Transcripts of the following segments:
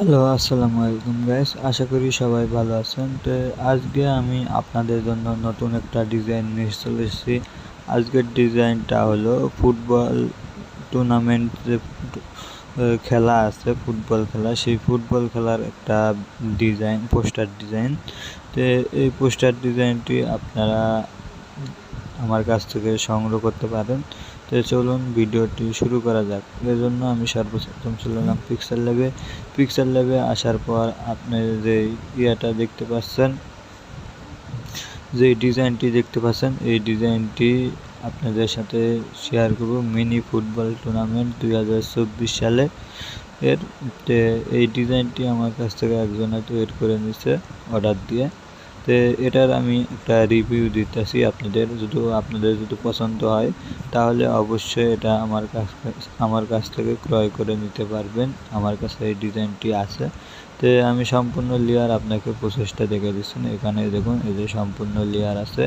Hello, আসসালামু আলাইকুম guys আশা করি সবাই ভালো আছেন। তো আজকে আমি আপনাদের জন্য নতুন একটা ডিজাইন নিয়ে চলে এসেছি। আজকের ডিজাইনটা হলো ফুটবল টুর্নামেন্ট যে খেলা আছে, ফুটবল খেলা। সেই ফুটবল খেলার একটা ডিজাইন পোস্টার ডিজাইন তো এই পোস্টার ডিজাইনটি আপনারা আমার কাছ থেকে সংগ্রহ করতে পারেন। তো চলুন ভিডিওটি শুরু করা যাক। এর জন্য আমি সর্বপ্রথম চলে এলাম পিক্সেল ল্যাবে পিক্সেল ল্যাবে আসার পর আপনি যে ইয়েটা দেখতে পাচ্ছেন, যে ডিজাইনটি দেখতে পাচ্ছেন, এই ডিজাইনটি আপনাদের সাথে শেয়ার করব মিনি ফুটবল টুর্নামেন্ট দুই হাজার চব্বিশ সালে। এর এই ডিজাইনটি আমার কাছ থেকে একজনে তৈরি করে নিছে অর্ডার দিয়ে। তো এটার আমি একটা রিভিউ দিতেছি আপনাদের। যদি আপনাদের যদি পছন্দ হয়, তাহলে অবশ্যই এটা আমার কাছ আমার কাছ থেকে ক্রয় করে নিতে পারবেন। আমার কাছে এই ডিজাইনটি আছে। তো আমি সম্পূর্ণ লেয়ার আপনাকে প্রসেসটা দেখে দিচ্ছেন এখানে দেখুন, এই যে সম্পূর্ণ লেয়ার আছে।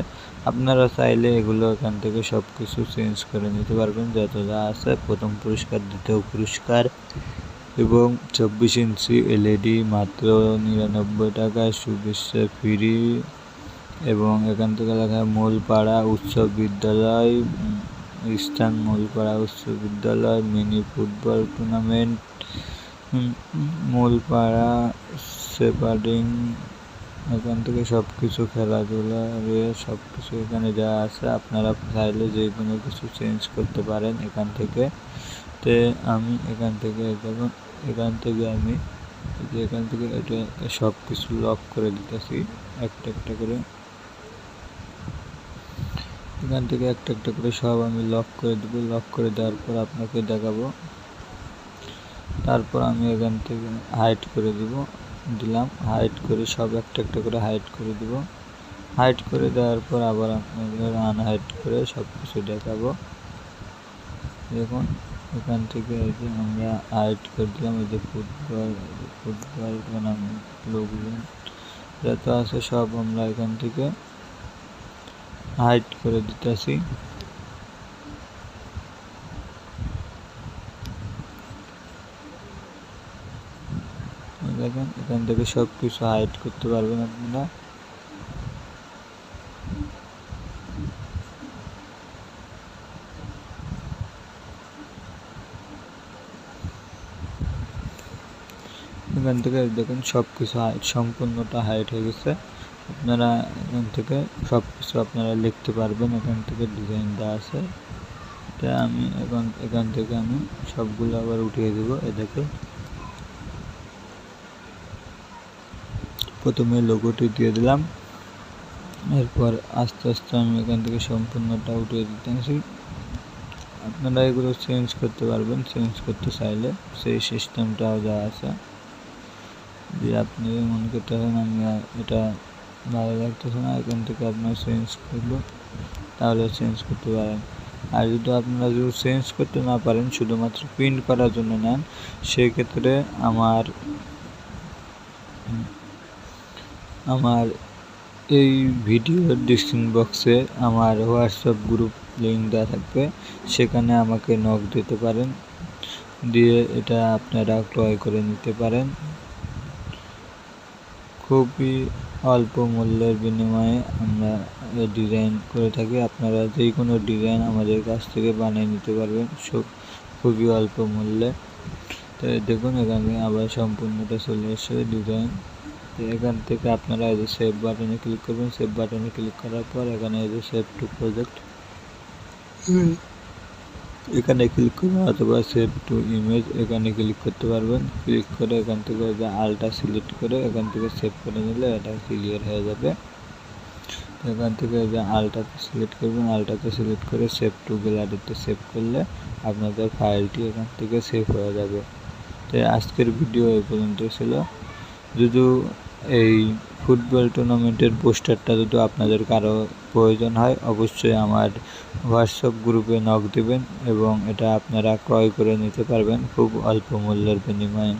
আপনারা চাইলে এগুলো এখান থেকে সব কিছু চেঞ্জ করে নিতে পারবেন। যত যা আছে, প্রথম পুরস্কার, দ্বিতীয় পুরস্কার এবং চব্বিশ ইঞ্চি এলইডি মাত্র নিরানব্বই টাকায় শুভেচ্ছা ফ্রি এবং এখান থেকে লেখা মূলপাড়া উচ্চ বিদ্যালয়, ইস্টার্ন মূলপাড়া উচ্চ বিদ্যালয়, মিনি ফুটবল টুর্নামেন্ট মূলপাড়া সেপারিং এখান থেকে সব কিছু খেলাধুলা সব কিছু এখানে যা আছে, আপনারা চাইলে যে কোনো কিছু চেঞ্জ করতে পারেন এখান থেকে। তে আমি এখান থেকে দেখুন এখান থেকে আমি যে এখান থেকে এটা সব কিছু লক করে দিতেছি, একটা একটা করে। এখান থেকে একটা একটা করে সব আমি লক করে দেবো। লক করে দেওয়ার পর আপনাকে দেখাবো। তারপর আমি এখান থেকে হাইট করে দিব। দিলাম। হাইট করে সব একটা একটা করে হাইট করে দিব। হাইট করে দেওয়ার পর আবার আপনাদের আনহাইট করে সব কিছু দেখাবো। দেখুন। এখান থেকে এই যে আমরা হাইট করে দিলাম। এই যে ফুটবল ফুটবল টুর্নামেন্ট লোকজন যত আছে, সব আমরা এখান থেকে হাইট করে দিতেছি। দেখেন, এখান থেকে সব কিছু হাইট করতে পারবেন আপনারা। এখান থেকে দেখুন সব কিছু হাইট সম্পূর্ণটা হাইট হয়ে গেছে। আপনারা এখান থেকে সব কিছু আপনারা লিখতে পারবেন, এখান থেকে ডিজাইন দেওয়া আছে। এটা আমি এখন, এখান থেকে আমি সবগুলো আবার উঠিয়ে দেবো, এ দেখে প্রথমে লোগোটি দিয়ে দিলাম। এরপর আস্তে আস্তে আমি এখান থেকে সম্পূর্ণটা উঠিয়ে দিতেছি আপনারা এগুলো চেঞ্জ করতে পারবেন চেঞ্জ করতে চাইলে সেই সিস্টেমটাও যা আছে। যে আপনি মনে করতে পারেন আমি এটা ভালো লাগতেছে না, এখান থেকে আপনার চেঞ্জ করব, তাহলে চেঞ্জ করতে পারেন। আর যদি আপনারা যদি চেঞ্জ করতে না পারেন, শুধুমাত্র প্রিন্ট করার জন্য নেন, সেক্ষেত্রে আমার আমার এই ভিডিওর ডিসক্রিপশন বক্সে আমার হোয়াটসঅ্যাপ গ্রুপ লিঙ্ক দেওয়া থাকবে, সেখানে আমাকে নক দিতে পারেন, দিয়ে এটা আপনারা ক্রয় করে নিতে পারেন। খুবই অল্প মূল্যের বিনিময়ে আমরা ডিজাইন করে থাকি। আপনারা যে কোনো ডিজাইন আমাদের কাছ থেকে বানিয়ে নিতে পারবেন খুবই অল্প মূল্যে। তো দেখুন, এখানে আবার সম্পূর্ণটা চলে এসে ডিজাইন এখান থেকে আপনারা এই যে সেভ বাটনে ক্লিক করবেন। সেভ বাটনে ক্লিক করার পর এখানে এই যে সেভ টু প্রজেক্ট এখানে ক্লিক করবেন অথবা সেভ টু ইমেজ এখানে ক্লিক করতে পারবেন। ক্লিক করে এখান থেকে আলটা সিলেক্ট করে এখান থেকে সেভ করে নিলে এটা ক্লিয়ার হয়ে যাবে। এখান থেকে যে আলটাতে সিলেক্ট করবেন আলটাতে সিলেক্ট করে সেভ টু গ্যালারিতে সেভ করলে আপনাদের ফাইলটি এখান থেকে সেভ হয়ে যাবে। তো আজকের ভিডিও এই পর্যন্ত ছিল। যদি এই ফুটবল টুর্নামেন্টের পোস্টারটা যদি আপনাদের কারও প্রয়োজন হয়, অবশ্যই আমার হোয়াটসঅ্যাপ গ্রুপে নক দেবেন এবং এটা আপনারা ক্রয় করে নিতে পারবেন খুব অল্প মূল্যের বিনিময়ে।